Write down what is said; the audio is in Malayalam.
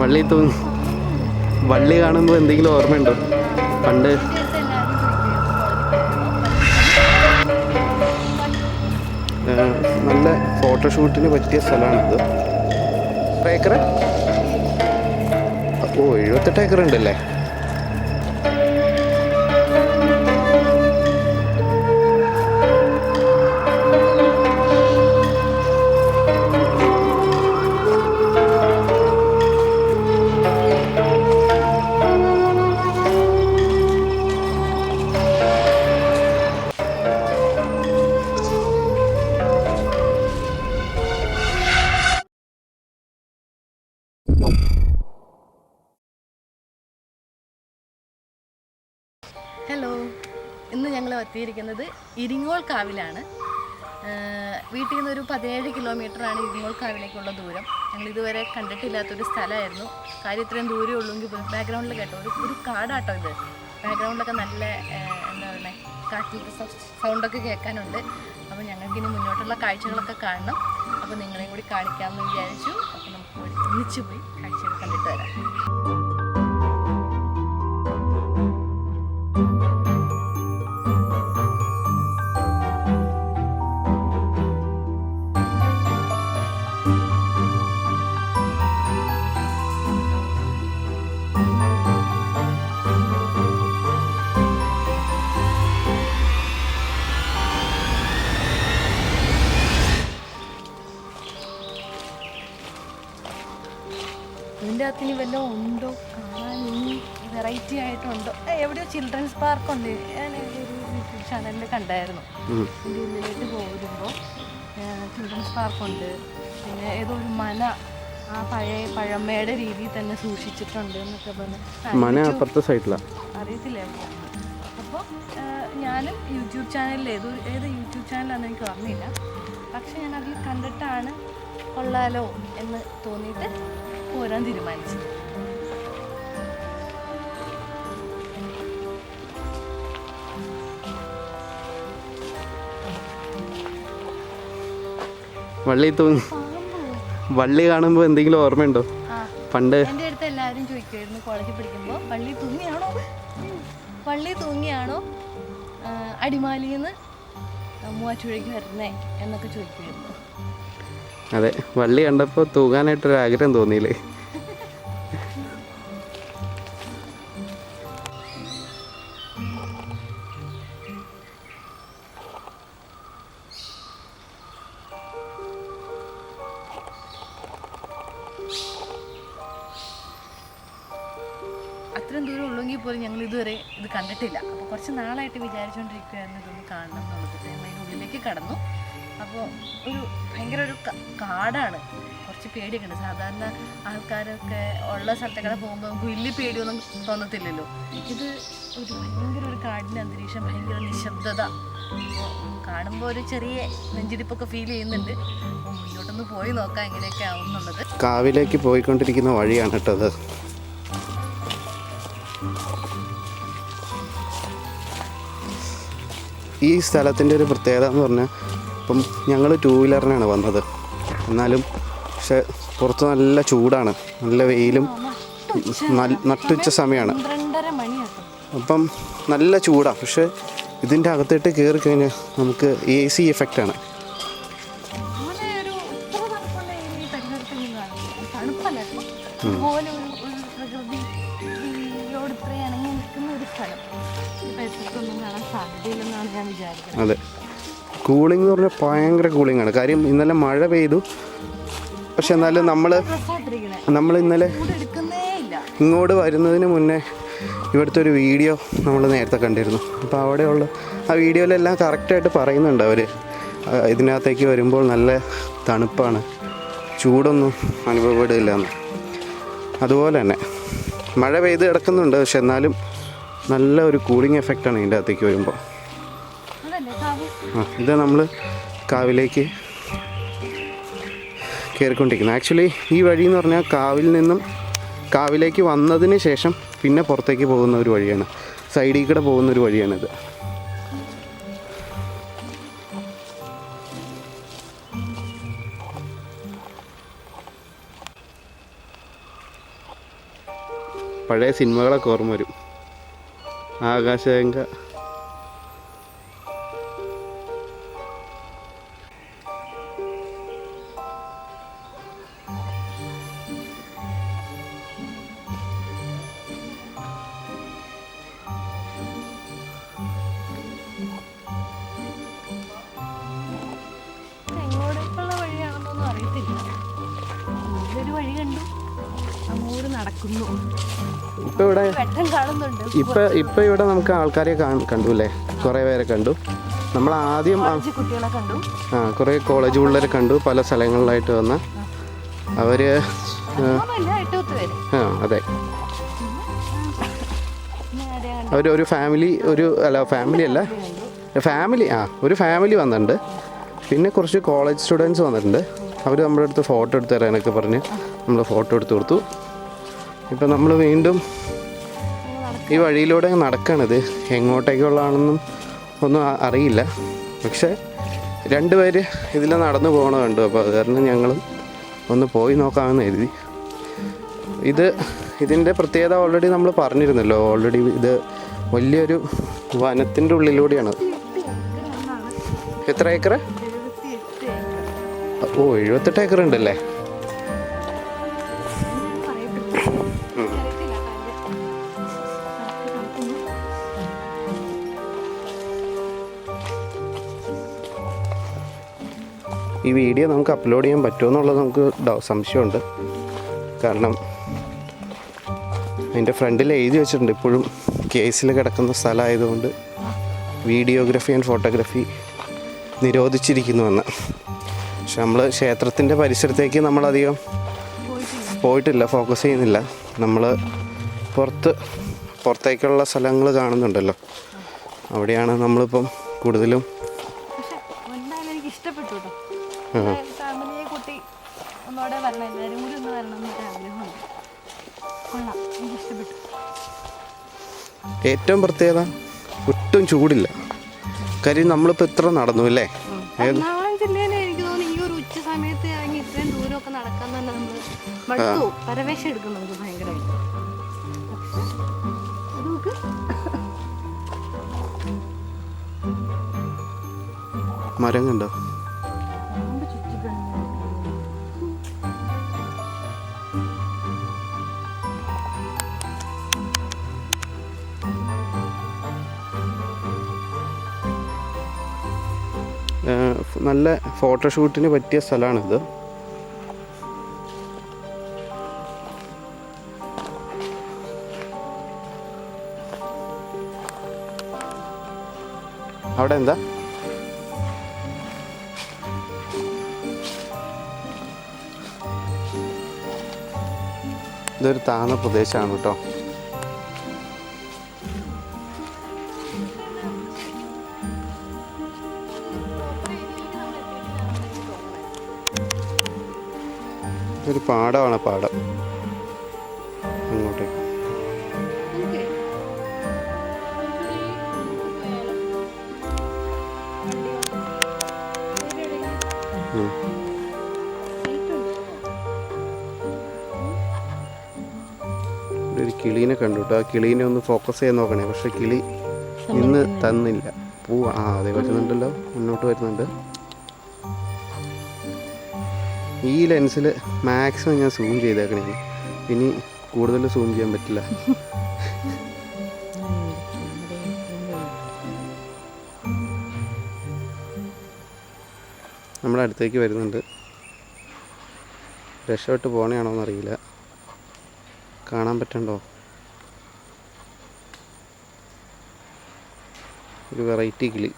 വള്ളി തൂങ്ങി വള്ളി കാണുമ്പോൾ എന്തെങ്കിലും ഓർമ്മയുണ്ടോ? പണ്ട്. നല്ല ഫോട്ടോഷൂട്ടിന് പറ്റിയ സ്ഥലമാണിത്. എത്ര ഏക്കർ ഓ എഴുപത്തെട്ട് ഏക്കർ ഉണ്ടല്ലേ ഞങ്ങൾ എത്തിയിരിക്കുന്നത് ഇരിങ്ങോൾ കാവിലാണ്. വീട്ടിൽ നിന്ന് ഒരു പതിനേഴ് കിലോമീറ്ററാണ് ഇരിങ്ങോൾ കാവിലേക്കുള്ള ദൂരം. ഞങ്ങൾ ഇതുവരെ കണ്ടിട്ടില്ലാത്തൊരു സ്ഥലമായിരുന്നു. കാര്യം ഇത്രയും ദൂരമേ ഉള്ളൂങ്കിൽ ബാക്ക്ഗ്രൗണ്ടിൽ കേട്ടോ ഒരു ഒരു കാടാട്ടോ ഇത്. ബാക്ക്ഗ്രൗണ്ടിലൊക്കെ നല്ല എന്താ പറയുക കാറ്റിൽ സൗണ്ടൊക്കെ കേൾക്കാനുണ്ട്. അപ്പോൾ ഞങ്ങൾക്ക് ഇനി മുന്നോട്ടുള്ള കാഴ്ചകളൊക്കെ കാണണം. അപ്പോൾ നിങ്ങളെയും കൂടി കാണിക്കാമെന്ന് വിചാരിച്ചു. അപ്പോൾ നമുക്ക് ഒന്നിച്ച് പോയി കാഴ്ചകൾ കണ്ടിട്ട് വരാം. ഇതിന്റെ അകത്ത് ഇനി വല്ലതും ഉണ്ടോ? കാണാൻ വെറൈറ്റി ആയിട്ടുണ്ടോ? എവിടെയോ ചിൽഡ്രൻസ് പാർക്ക് ഉണ്ട് ഞാൻ ഒരു യൂട്യൂബ് ചാനലിൽ കണ്ടായിരുന്നു. ഇതിന്റെ ഉള്ളിലേക്ക് പോരുമ്പോൾ ചിൽഡ്രൻസ് പാർക്കുണ്ട് പിന്നെ ഏതോ ഒരു മന ആ പഴയ പഴമയുടെ രീതിയിൽ തന്നെ സൂക്ഷിച്ചിട്ടുണ്ട് എന്നൊക്കെ പറഞ്ഞു. മന അപ്പുറത്തെ സൈഡിലാണ് അറിയത്തില്ല? അപ്പോൾ ഞാനും യൂട്യൂബ് ചാനലിൽ ഏത് ഏത് യൂട്യൂബ് ചാനലാണെന്ന് എനിക്ക് ഓർമ്മയില്ല. പക്ഷെ ഞാൻ അതിൽ കണ്ടിട്ടാണ് കൊള്ളാലോ എന്ന് തോന്നിയിട്ട് പോരാൻ തീരുമാനിച്ചു വള്ളി തൂങ്ങി. വള്ളി കാണുമ്പോൾ എന്തെങ്കിലും ഓർമ്മയുണ്ടോ? പണ്ട്. എന്റെ അടുത്ത് എല്ലാവരും ചോദിക്കുമായിരുന്നു കോളേജിൽ പഠിക്കുമ്പോൾ പള്ളി തൂങ്ങിയാണോ? പള്ളി തൂങ്ങിയാണോ? അടിമാലിയിൽ നിന്ന് മൂവാറ്റുപുഴയ്ക്ക് വരുന്നേ എന്നൊക്കെ ചോദിക്കുമായിരുന്നു അതെ വള്ളി കണ്ടപ്പോൾ തൂങ്ങാനായിട്ടൊരു ആഗ്രഹം തോന്നിയില്ലേ? അത്രയും ദൂരം ഉള്ളെങ്കിൽ പോലും ഞങ്ങൾ ഇതുവരെ ഇത് കണ്ടിട്ടില്ല. അപ്പോൾ കുറച്ച് നാളായിട്ട് വിചാരിച്ചുകൊണ്ടിരിക്കുകയായിരുന്നു ഇതൊന്ന് കാണണം എന്നുള്ളത്. അതിനുള്ളിലേക്ക് കടന്നു. അപ്പോൾ ഒരു ഭയങ്കര ഒരു കാടാണ്. കുറച്ച് പേടിയൊക്കെ ഉണ്ട് സാധാരണ ആൾക്കാരൊക്കെ ഉള്ള സ്ഥലത്തൊക്കെ പോകുമ്പോൾ നമുക്ക് വലിയ പേടിയൊന്നും തോന്നത്തില്ലല്ലോ. ഇത് ഒരു ഭയങ്കര ഒരു കാടിന്റെ അന്തരീക്ഷം ഭയങ്കര നിശബ്ദത. കാണുമ്പോൾ ഒരു ചെറിയ നെഞ്ചിടിപ്പൊക്കെ ഫീൽ ചെയ്യുന്നുണ്ട്. മുന്നോട്ടൊന്ന് പോയി നോക്കാം എങ്ങനെയൊക്കെ ആവുന്നുള്ളത്. കാവിലേക്ക് പോയിക്കൊണ്ടിരിക്കുന്ന വഴിയാണ് കേട്ടത് ഈ സ്ഥലത്തിന്റെ ഒരു പ്രത്യേകത എന്ന് പറഞ്ഞാൽ ഇപ്പം ഞങ്ങൾ ടൂ വീലറിനാണ് വന്നത്. എന്നാലും പക്ഷെ പുറത്ത് നല്ല ചൂടാണ്. നല്ല വെയിലും നട്ടുച്ച സമയമാണ്. അപ്പം നല്ല ചൂടാണ് പക്ഷെ ഇതിന്റെ അകത്തോട്ട് കയറി കഴിഞ്ഞാൽ നമുക്ക് എ സി എഫക്റ്റാണ് അതെ. കൂളിംഗ് എന്ന് പറഞ്ഞാൽ ഭയങ്കര കൂളിംഗ് ആണ്. കാര്യം ഇന്നലെ മഴ പെയ്തു. പക്ഷെ എന്നാലും നമ്മൾ നമ്മൾ ഇന്നലെ ഇങ്ങോട്ട് വരുന്നതിന് മുന്നേ ഇവിടുത്തെ ഒരു വീഡിയോ നമ്മൾ നേരത്തെ കണ്ടിരുന്നു. അപ്പോൾ അവിടെയുള്ള ആ വീഡിയോയിലെല്ലാം കറക്റ്റായിട്ട് പറയുന്നുണ്ട് അവർ. ഇതിനകത്തേക്ക് വരുമ്പോൾ നല്ല തണുപ്പാണ്. ചൂടൊന്നും അനുഭവപ്പെടില്ല എന്ന് അതുപോലെ തന്നെ മഴ പെയ്ത് കിടക്കുന്നുണ്ട്. പക്ഷെ എന്നാലും നല്ല ഒരു കൂളിംഗ് എഫക്റ്റാണ് ഇതിന്റെ അകത്തേക്ക് വരുമ്പോൾ. ആ ഇത് നമ്മൾ കാവിലേക്ക് കയറിക്കൊണ്ടിരിക്കുന്നത് ആക്ച്വലി ഈ വഴി എന്ന് പറഞ്ഞാൽ കാവിൽ നിന്നും കാവിലേക്ക് വന്നതിന് ശേഷം പിന്നെ പുറത്തേക്ക് പോകുന്ന ഒരു വഴിയാണ്. സൈഡിൽ കൂടെ പോകുന്ന ഒരു വഴിയാണിത്. പഴയ സിനിമകളൊക്കെ ഓർമ്മ വരും. ആകാശഗംഗ നടക്കുന്നു. ഇപ്പൊ ഇവിടെ വെട്ടം കാണുന്നുണ്ട്. ഇപ്പം ഇപ്പം ഇവിടെ നമുക്ക് ആൾക്കാരെ കണ്ടു അല്ലേ? കുറെ പേരെ കണ്ടു. നമ്മൾ ആദ്യം കുട്ടികളെ കണ്ടു. ആ കുറേ കോളേജ് പിള്ളേരെ കണ്ടു. പല സ്ഥലങ്ങളിലായിട്ട് വന്ന. അവർ ആ അതെ. അവർ ഒരു ഫാമിലി ഒരു അല്ല ഫാമിലി അല്ല. ഫാമിലി ആ ഒരു ഫാമിലി വന്നിട്ടുണ്ട്. പിന്നെ കുറച്ച് കോളേജ് സ്റ്റുഡൻസ് വന്നിട്ടുണ്ട്. അവർ നമ്മുടെ അടുത്ത് ഫോട്ടോ എടുത്തു തരാനൊക്കെ പറഞ്ഞ് നമ്മൾ ഫോട്ടോ എടുത്ത് കൊടുത്തു. ഇപ്പം നമ്മൾ വീണ്ടും ഈ വഴിയിലൂടെ നടക്കണത്. എങ്ങോട്ടേക്കുള്ളതാണെന്നും ഒന്നും അറിയില്ല. പക്ഷേ രണ്ടുപേര് ഇതിൽ നടന്നു പോകണ കണ്ടു. അപ്പോൾ അത് കാരണം ഞങ്ങൾ ഒന്ന് പോയി നോക്കാമെന്ന് കരുതി. ഇത് ഇതിന്റെ പ്രത്യേകത ഓൾറെഡി നമ്മൾ പറഞ്ഞിരുന്നല്ലോ. ഓൾറെഡി ഇത് വലിയൊരു വനത്തിന്റെ ഉള്ളിലൂടെയാണ്. എത്ര ഏക്കർ. ഓ എഴുപത്തെട്ട് ഏക്കർ ഉണ്ടല്ലേ ഈ വീഡിയോ നമുക്ക് അപ്ലോഡ് ചെയ്യാൻ പറ്റുമോ എന്നുള്ളത് നമുക്ക് സംശയമുണ്ട്. കാരണം അതിന്റെ ഫ്രണ്ടിൽ എഴുതി വെച്ചിട്ടുണ്ട് ഇപ്പോഴും കേസിൽ കിടക്കുന്ന സ്ഥലമായതുകൊണ്ട് വീഡിയോഗ്രഫി ആൻഡ് ഫോട്ടോഗ്രാഫി നിരോധിച്ചിരിക്കുന്നുവെന്ന്. പക്ഷെ നമ്മൾ ക്ഷേത്രത്തിന്റെ പരിസരത്തേക്ക് നമ്മളധികം. പോയിട്ടില്ല ഫോക്കസ് ചെയ്യുന്നില്ല. നമ്മൾ പുറത്ത് പുറത്തേക്കുള്ള സ്ഥലങ്ങൾ കാണുന്നുണ്ടല്ലോ. അവിടെയാണ് നമ്മളിപ്പം കൂടുതലും വരണം എല്ലാവരും കൂടി ഒന്ന് വരണം എന്നൊരു ആഗ്രഹമുണ്ട്. കൊള്ളാം. എനിക്ക് ഇഷ്ടപ്പെട്ടു. ഏറ്റവും പ്രത്യേകത ഒട്ടും ചൂടില്ല. കാര്യം നമ്മളിപ്പോൾ ഇത്ര നടന്നു അല്ലേ? എറണാകുളം ജില്ലയിൽ എനിക്ക് തോന്നുന്നു ഈ ഒരു ഉച്ച സമയത്ത് ഇറങ്ങി ഇത്രയും ദൂരമൊക്കെ നടക്കാൻ തന്നെ നമ്മൾ മടുത്തു പോകും. പരവേശം എടുക്കും നമുക്ക് ഭയങ്കരമായിട്ട് പക്ഷെ ഇത് നോക്ക്. മരം കണ്ടോ നല്ല ഫോട്ടോഷൂട്ടിന് പറ്റിയ സ്ഥലമാണിത്. അവിടെ എന്താ? ഇതൊരു താഴ്ന്ന പ്രദേശമാണ് കേട്ടോ. ഇതൊരു പാടമാണ് പാടം അങ്ങോട്ടേക്ക് ഒരു കിളീനെ കണ്ടു കേട്ടോ ആ കിളീനെ ഒന്ന് ഫോക്കസ് ചെയ്യാൻ നോക്കണേ. പക്ഷെ കിളി ഇന്ന് തന്നില്ല. പൂ ആ അതെ വരുന്നുണ്ടല്ലോ. മുന്നോട്ട് വരുന്നുണ്ട്. ഈ ലെൻസിൽ മാക്സിമം ഞാൻ സൂം ചെയ്തേക്കണേ. ഇനി കൂടുതൽ സൂം ചെയ്യാൻ പറ്റില്ല. നമ്മുടെ അടുത്തേക്ക് വരുന്നുണ്ട്. രക്ഷപ്പെട്ട് പോണയാണോ എന്നറിയില്ല. കാണാൻ പറ്റണ്ടോ? ഒരു വെറൈറ്റി കിളി.